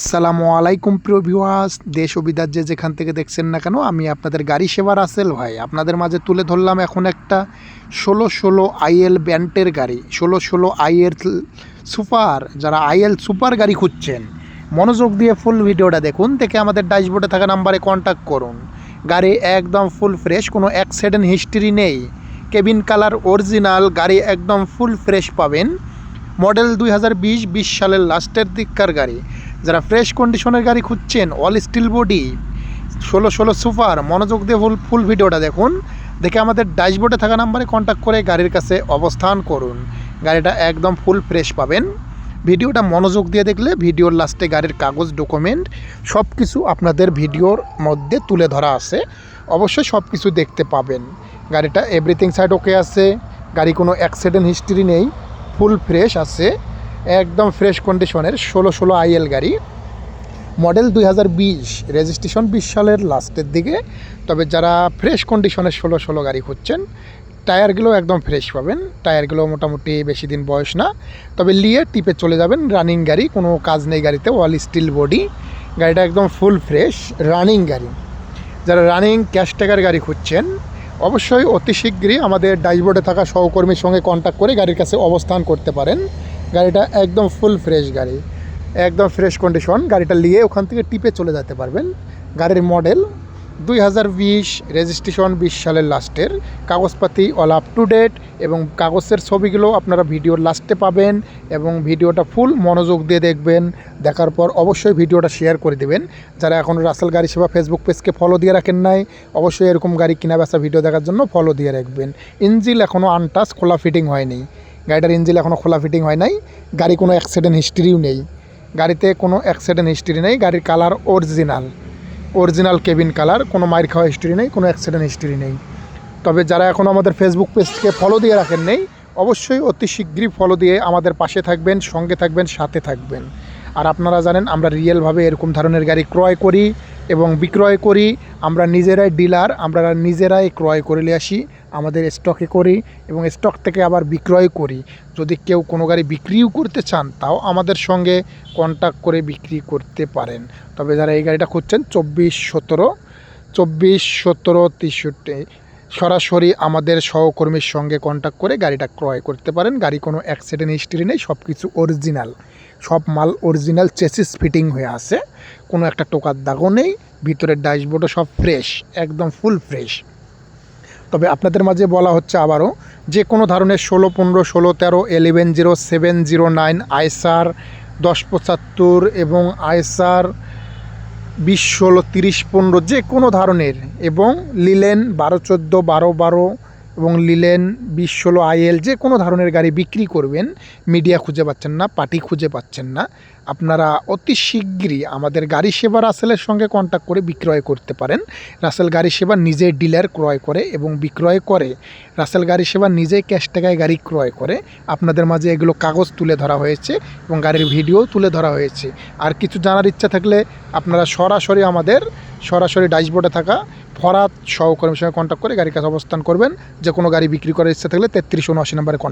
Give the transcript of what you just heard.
আসসালামু আলাইকুম প্রিয় ভিউয়ার্স, দেশ ও যে যেখান থেকে দেখছেন না কেন, আমি আপনাদের গাড়ি সেবার আসেল ভাই। আপনাদের মাঝে তুলে ধরলাম এখন একটা ষোলো ষোলো আইএল ব্যান্টের গাড়ি। ষোলো ষোলো আইএল সুপার, যারা আইএল সুপার গাড়ি খুঁজছেন, মনোযোগ দিয়ে ফুল ভিডিওটা দেখুন, দেখে আমাদের ড্যাশবোর্ডে থাকা নাম্বারে কন্ট্যাক্ট করুন। গাড়ি একদম ফুল ফ্রেশ, কোনো অ্যাক্সিডেন্ট হিস্ট্রি নেই। কেবিন কালার অরিজিনাল, গাড়ি একদম ফুল ফ্রেশ পাবেন। মডেল দুই হাজার বিশ সালের লাস্টের দিককার গাড়ি। যারা ফ্রেশ কন্ডিশনের গাড়ি খুঁজছেন অল স্টিল বডি ষোলো ষোলো সুপার, মনোযোগ দিয়ে ফুল ফুল ভিডিওটা দেখুন। দেখে আমাদের ড্যাশবোর্ডে থাকা নাম্বারে কন্ট্যাক্ট করে গাড়ির কাছে অবস্থান করুন। গাড়িটা একদম ফুল ফ্রেশ পাবেন। ভিডিওটা মনোযোগ দিয়ে দেখলে ভিডিওর লাস্টে গাড়ির কাগজ ডকুমেন্ট সব কিছু আপনাদের ভিডিওর মধ্যে তুলে ধরা আছে। অবশ্যই সব কিছু দেখতে পাবেন। গাড়িটা এভরিথিং সাইড ওকে আছে। গাড়ি কোনো অ্যাক্সিডেন্ট হিস্ট্রি নেই। ফুল ফ্রেশ আছে। একদম ফ্রেশ কন্ডিশনের ষোলো ষোলো আইএল গাড়ি। মডেল দুই হাজার বিশ, রেজিস্ট্রেশন বিশ সালের লাস্টের দিকে। তবে যারা ফ্রেশ কন্ডিশনের ষোলো ষোলো গাড়ি খুঁজছেন টায়ারগুলো একদম ফ্রেশ পাবেন। টায়ারগুলো মোটামুটি বেশি দিন বয়স না। তবে লিয়ে টিপে চলে যাবেন রানিং গাড়ি, কোনো কাজ নেই গাড়িতে অল স্টিল বডি গাড়িটা একদম ফুল ফ্রেশ রানিং গাড়ি। যারা রানিং ক্যাশ ট্যাগার গাড়ি খুঁজছেন, অবশ্যই অতি শীঘ্রই আমাদের ড্যাশবোর্ডে থাকা সহকর্মীর সঙ্গে কন্ট্যাক্ট করে গাড়ির কাছে অবস্থান করতে পারেন। গাড়িটা একদম ফুল ফ্রেশ গাড়ি, একদম ফ্রেশ কন্ডিশন গাড়িটা নিয়ে ওখান থেকে টিপে চলে যেতে পারবেন। গাড়ির মডেল দুই হাজার বিশ রেজিস্ট্রেশন বিশ সালের লাস্টের কাগজপাতি অল আপ টু ডেট এবং কাগজের ছবিগুলো আপনারা ভিডিওর লাস্টে পাবেন এবং ভিডিওটা ফুল মনোযোগ দিয়ে দেখবেন। দেখার পর অবশ্যই ভিডিওটা শেয়ার করে দেবেন। যারা এখন রাসেল গাড়ি সেবা ফেসবুক পেজকে ফলো দিয়ে রাখেন নাই, অবশ্যই এরকম গাড়ি কিনা বেচা ভিডিও দেখার জন্য ফলো দিয়ে রাখবেন। ইঞ্জিল এখনও আনটাচ খোলা ফিটিং হয়নি। গাড়িটার ইঞ্জিল এখনও খোলা ফিটিং হয় নাই। গাড়ি কোনো অ্যাক্সিডেন্ট হিস্ট্রিও নেই। গাড়িতে কোনো অ্যাক্সিডেন্ট হিস্ট্রি নেই। গাড়ির colour original original cabin colour কোনো মাইর খাওয়া হিস্ট্রি নেই, কোনো অ্যাক্সিডেন্ট হিস্ট্রি নেই। তবে যারা এখন আমাদের ফেসবুক পেজকে ফলো দিয়ে রাখেন নেই, অবশ্যই অতি শীঘ্রই ফলো দিয়ে আমাদের পাশে থাকবেন, সঙ্গে থাকবেন, সাথে থাকবেন। আর আপনারা জানেন, আমরা রিয়েলভাবে এরকম ধরনের গাড়ি ক্রয় করি। এবং বিক্রয় করি, আমরা নিজেরাই ডিলার আমরা নিজেরাই ক্রয় করে নিয়ে আসি, আমাদের স্টকে করি এবং স্টক থেকে আবার বিক্রয় করি। যদি কেউ কোনো গাড়ি বিক্রিও করতে চান, তাও আমাদের সঙ্গে কন্ট্যাক্ট করে বিক্রি করতে পারেন। তবে যারা এই গাড়িটা খুঁজছেন, চব্বিশ সতেরো চব্বিশ সতেরো, তেষট্টি সরাসরি আমাদের সহকর্মীর সঙ্গে কন্ট্যাক্ট করে গাড়িটা ক্রয় করতে পারেন। গাড়ি কোনো অ্যাক্সিডেন্ট হিস্ট্রি নেই সব কিছু অরিজিনাল সব মাল অরিজিনাল চেসিস ফিটিং হয়ে আছে। কোনো একটা টোকার দাগও নেই, ভিতরের ড্যাশবোর্ডও সব ফ্রেশ একদম ফুল ফ্রেশ তবে আপনাদের মাঝে বলা হচ্ছে আবারও, যে কোনো ধরনের ষোলো, পনেরো, ষোলো, তেরো eleven zero seven zero nine Eicher দশ পঁচাত্তর এবং আইসার বিশ ষোলো তিরিশ পনেরো যে কোনো ধরনের এবং লিলেন বারো চোদ্দ বারো বারো এবং লিলেন বিশ ষোলো আইএল যে কোনো ধরনের গাড়ি বিক্রি করবেন, মিডিয়া খুঁজে পাচ্ছেন না, পার্টি খুঁজে পাচ্ছেন না। আপনারা অতি শীঘ্রই আমাদের গাড়ি সেবা রাসেলের সঙ্গে কন্ট্যাক্ট করে বিক্রয় করতে পারেন। রাসেল গাড়ি সেবা নিজে ডিলার ক্রয় করে এবং বিক্রয় করে। রাসেল গাড়ি সেবা নিজেই ক্যাশ টাকায় গাড়ি ক্রয় করে। আপনাদের মাঝে এগুলো কাগজ তুলে ধরা হয়েছে এবং গাড়ির ভিডিও তুলে ধরা হয়েছে। আর কিছু জানার ইচ্ছা থাকলে আপনারা সরাসরি আমাদের, সরাসরি ড্যাশবোর্ডে থাকা ফরাত সহকর্মীর সঙ্গে কন্ট্যাক্ট করে গাড়ির কাছে অবস্থান করবেন। যে কোনো গাড়ি বিক্রি করার ইচ্ছা থাকলে তেত্রিশ উনআশি নম্বরে কন্ট্যাক্ট